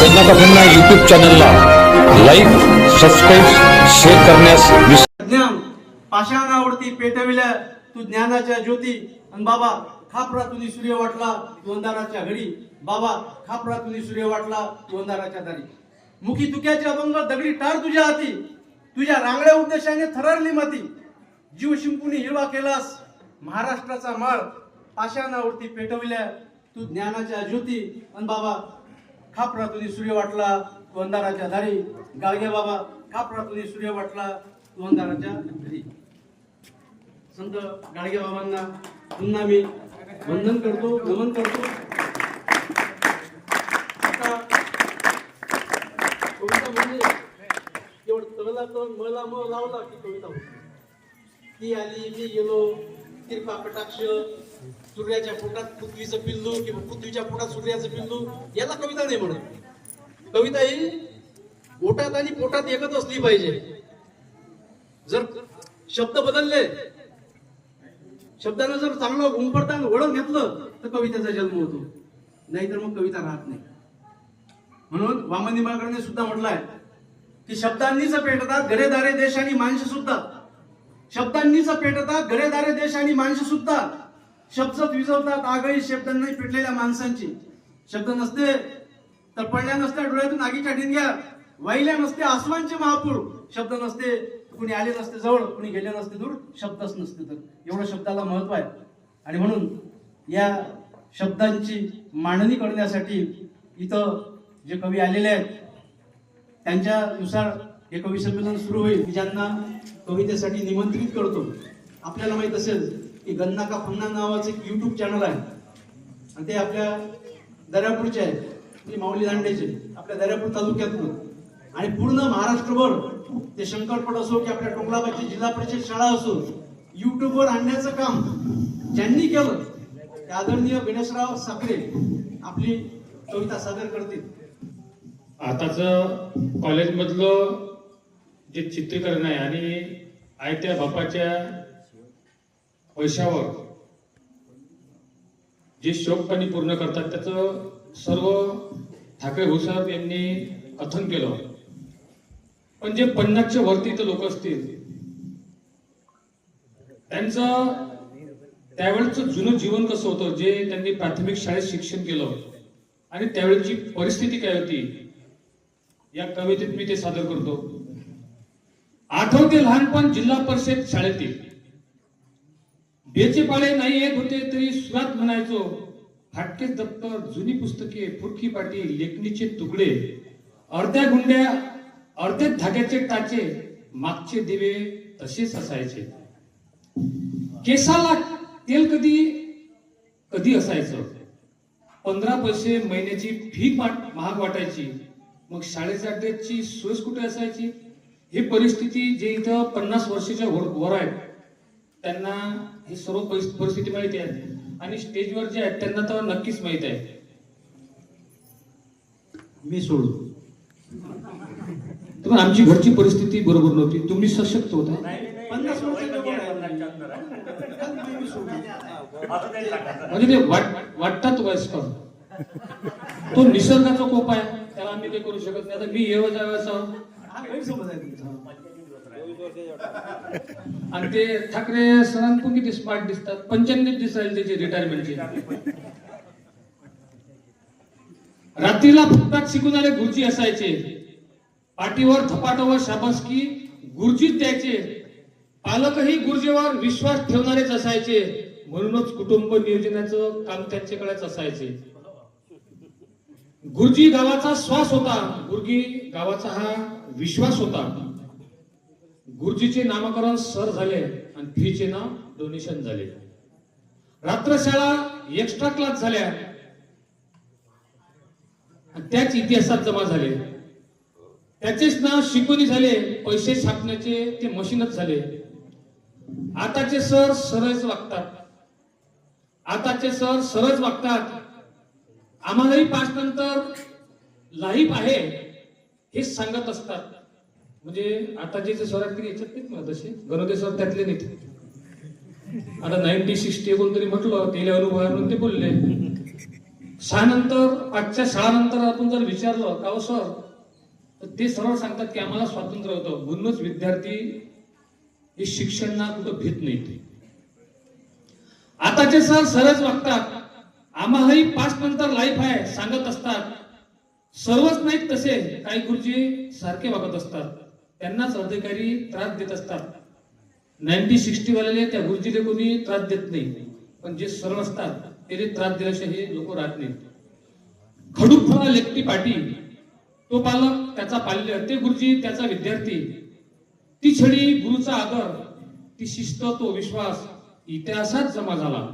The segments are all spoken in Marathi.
गंगाका यूट्यूब चॅनलला लाईक सबस्क्राईब शेअर करण्यास ज्ञान पाषाणावरती पेटविल्या तू ज्ञानाच्या ज्योती. आणि बाबा खापरा तुझी सूर्य वाटला तू अंधाराच्या घडी. बाबा खापरा तुझी सूर्य वाटला तू अंधाराच्या दारी. मुखी तुक्याच्या अभंग दगडी टाळ तुझ्या हाती. तुझ्या रांगड्या उद्देशाने थरारली माती. जीव शिंपुनी हिरवा केलास महाराष्ट्राचा माळ. पाषाणावरती पेटविल्या तू ज्ञानाच्या ज्योती. आणि बाबा का प्रातुनी सूर्य वाटला वंदाराच्या धारी दारी गाळगे बाबा का प्रातुनी सूर्य वाटला वंदाराच्या धारी घरी संत गाडगे बाबांना पुन्हा मी वंदन करतो नमन करतो. आता कविता म्हणजे केवळ तळला तळ मला मळ लावला की कविता होती. ती आली मी गेलो कृपा कटाक्ष सूर्याच्या पोटात पृथ्वीचं पिल्लू किंवा पृथ्वीच्या पोटात सूर्याचं पिल्लू याला कविता नाही म्हणत. कविता ही ओटात आणि पोटात एकच असली पाहिजे. जर शब्द बदलले शब्दानं जर चांगलं उंपडताना वळण घेतलं तर कवितेचा जन्म होतो. नाहीतर मग कविता राहत नाही. म्हणून वामन निंबाळकरांनी सुद्धा म्हटलंय की शब्दांनीच पेटतात घरेदारे देश आणि माणसं सुद्धा. शब्दांनीच पेटतात घरेदारे देश आणि माणसं सुद्धा. शब्द विजवतात आगळी शब्दांनी पिटलेल्या माणसांची. शब्द नसते तर पडल्या नसत्या डोळ्यातून आगीच्या ठिणग्या वाहिल्या नसते आसमानचे महापूर. शब्द नसते कुणी आले नसते जवळ कुणी गेले नसते दूर. शब्दच नसते तर. एवढं शब्दाला महत्त्व आहे. आणि म्हणून या शब्दांची मांडणी करण्यासाठी इथं जे कवी आलेले आहेत त्यांच्यानुसार हे कवी संमेलन सुरू होईल. ज्यांना कवितेसाठी निमंत्रित करतो आपल्याला माहीत असेल की गन्ना का फन्ना नावाचं एक युट्यूब चॅनल आहे. आणि ते आपल्या दर्यापूरचे आहेत. म्हणजे माऊली दांडेचे. आपल्या दर्यापूर तालुक्यातून. आणि पूर्ण महाराष्ट्रभर ते शंकरपट असो की आपल्या टोंगलाबादची जिल्हा परिषद शाळा असो युट्यूबवर आणण्याचं काम ज्यांनी केलं ते आदरणीय गणेशराव साखरे आपली कविता सादर करतील. आताच कॉलेजमधलं जे चित्रीकरण आहे आणि आयत्या बापाच्या पैशावर. जे शोकपाणी पूर्ण करतात त्याचं सर्व ठाकरे भूसाहेब यांनी कथन केलं. पण जे पन्नासच्या वरती इथं लोक असतील त्यांचं त्यावेळेचं जुनं जीवन कसं होतं? जे त्यांनी प्राथमिक शाळेत शिक्षण केलं आणि त्यावेळेची परिस्थिती काय होती? या कवितेत मी ते सादर करतो. आठवते लहानपण जिल्हा परिषद शाळेतील. बेचे पाळे नाही येत होते तरी सुरात म्हणायचो. फाटके दप्तर जुनी पुस्तके फुटकी पाटी लेखणीचे तुकडे अर्ध्या गुंड्या अर्ध्या धाग्याचे टाचे मागचे दिवे तसेच असायचे केसाला तेल कधी कधी असायचं? पंधरा पैसे महिन्याची फी वाट- महाग वाटायची. मग शाळेच्या ड्रेसची सोयच कुठे असायची? ही परिस्थिती जे इथं पन्नास वर्षाच्या वर वर आहेत. त्यांना ही सर्व परिस- परिस्थिती माहिती आहे. आणि स्टेजवर जे आहेत त्यांना तर नक्कीच माहीत आहे. मी सोडू. तर आमची घरची परिस्थिती बरोबर नव्हती. तुम्ही सशक्त होता. पन्नास. म्हणजे ते वाट वाटतात वयस्कर. तो निसर्गाचा कोप आहे. त्याला आम्ही काही करू शकत नाही. आता मी येव जावयाचा हा गैरसमज आहे तुमचा. आणि ते ठाकरे सरांकडून किती स्मार्ट दिसतात? पंच्याण्णव दिसायला त्याचे रिटायरमेंटचे रात्रीला फुकटात शिकून आले गुरुजी असायचे. पाठीवर थपाटावर शाबासकी गुरुजीच द्यायचे. पालकही गुरुजीवर विश्वास ठेवणारेच असायचे. म्हणूनच कुटुंब नियोजनाचं काम त्यांच्याकडेच असायचे. गुरुजी गावाचा श्वास होता. गुरुजी गावाचा हा विश्वास होता. गुरुजीचे नामकरण सर झाले आणि फीचे नाव डोनेशन झाले. रात्रशाळा एक्स्ट्रा क्लास झाल्या. आणि त्याच इतिहासात जमा झाले. त्याचेच नाव शिकवणी झाले पैसे छापण्याचे ते मशीनच झाले. आताचे सर सरळच वागतात. आताचे सर सरळच वागतात. आम्हालाही पाच नंतर लाईफ आहे हे सांगत असतात. म्हणजे आता जे सर याच्यात नाहीत ना तसे? गणोदे त्यातले नाहीत. आता नाईन्टी सिक्स्टी कोणतरी म्हटलं त्याला अनुभव म्हणून ते बोलले. शाळानंतर पाचच्या शाळानंतर आपण जर विचारलं का हो सर? तर ते सरळ सांगतात की आम्हाला स्वातंत्र्य होतं. म्हणूनच विद्यार्थी हे शिक्षणना कुठं भीत नाही आताचे सर सरच वागतात. आम्हालाही पाच नंतर लाईफ आहे सांगत असतात. सर्वच नाहीत तसे. काही गुरुजी सारखे वागत असतात. त्यांनाच अधिकारी त्रास देत असतात. नाईन्टी सिक्स्टीवाल्याले त्या गुरुजीला कोणी त्रास देत नाही. पण जे सरळ असतात त्याने त्रास दिल्याशिवाय हे लोक राहत नाहीत. खडूपफळा लेखती पाटी तो पालक त्याचा पाल्य ते गुरुजी त्याचा विद्यार्थी. ती छडी गुरुचा आदर ती शिस्त तो विश्वास इतिहासात जमा झाला.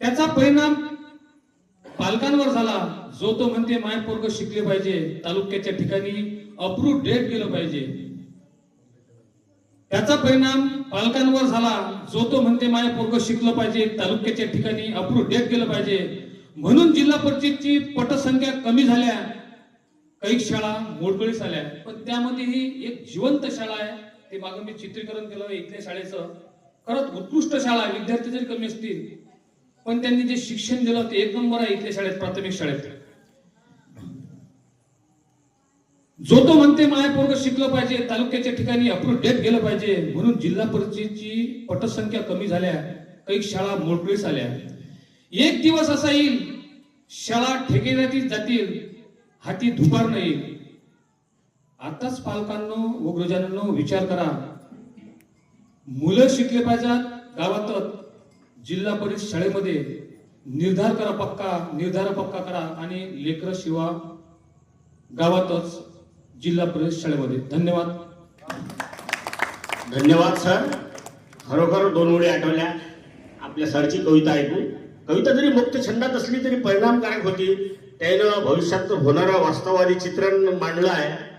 त्याचा परिणाम पालकांवर झाला. जो तो म्हणते माय पोरग शिकले पाहिजे तालुक्याच्या ठिकाणी अप्रूव्ह डेट गेलं पाहिजे. त्याचा परिणाम पालकांवर झाला. जो तो म्हणते माझे पोरग शिकलं पाहिजे तालुक्याच्या ठिकाणी अप्रूव्ह डेट गेलं पाहिजे. म्हणून जिल्हा परिषदची पटसंख्या कमी झाल्या. काही शाळा मोडकळीस आल्या. पण त्यामध्ये ही एक जिवंत शाळा आहे. ते मागं मी चित्रीकरण केलं इथल्या शाळेचं. खरंच उत्कृष्ट शाळा आहे विद्यार्थी जरी कमी असतील पण त्यांनी जे शिक्षण दिलं ते एक नंबर आहे इथल्या शाळेत प्राथमिक शाळेत. जो तो म्हणते माया शिकलं पाहिजे तालुक्याच्या ठिकाणी अप्रूव्ह डेट गेलं पाहिजे. म्हणून जिल्हा परिषदेची पटसंख्या कमी झाल्या काही शाळा मोडकळीस आल्या एक दिवस असा येईल शाळा ठेकेदारी जातील हाती धुपार नाही. आताच पालकांनो व गुरुजनांनो विचार करा. मुलं शिकले पाहिजेत गावातच जिल्हा परिषद शाळेमध्ये. निर्धार करा पक्का निर्धार पक्का करा. आणि लेकर शिवा गावातच. जिल्हा परिषद शाळेमध्ये. धन्यवाद. धन्यवाद सर. खरोखर दोन ओळी आठवल्या. आपल्या सरची कविता ऐकून कविता जरी मुक्त छंदात असली तरी परिणामकारक होती. त्यानं भविष्यात होणारं वास्तववादी चित्रण मांडलं आहे.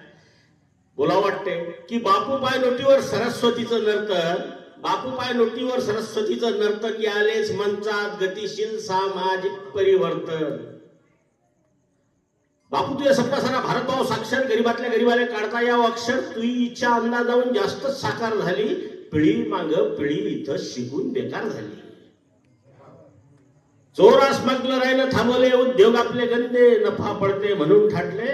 बोला वाटते की बापू पाय नोटीवर सरस्वतीचं नर्तन बापू पाय नोटीवर सरस्वतीचं नर्तन यालेच मंचात गतिशील सामाजिक परिवर्तन. बापू तुझ्या सप्ता सारा भारतभाव साक्षर गरीबातल्या गरीबाला काढता यावं अक्षर. तुझी इच्छा अंदाजावून जास्तच साकार झाली. पिढी माग पिढी इथं शिकून बेकार झाली. चोरा स्मग्लरायनं थांबवले उद्योग आपले गंदे नफा पडते म्हणून ठाटले.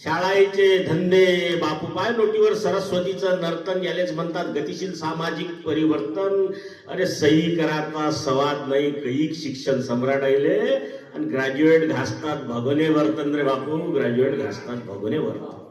शाळाचे धंदे बापूपाय नोटीवर सरस्वतीचं नर्तन यालेच म्हणतात गतिशील सामाजिक परिवर्तन. अरे सही कराचा सवाद नाही कैक शिक्षण सम्राट आले आणि ग्रॅज्युएट घासतात भगोने वर्तन रे बापू ग्रॅज्युएट घासतात भगोने वर्तन.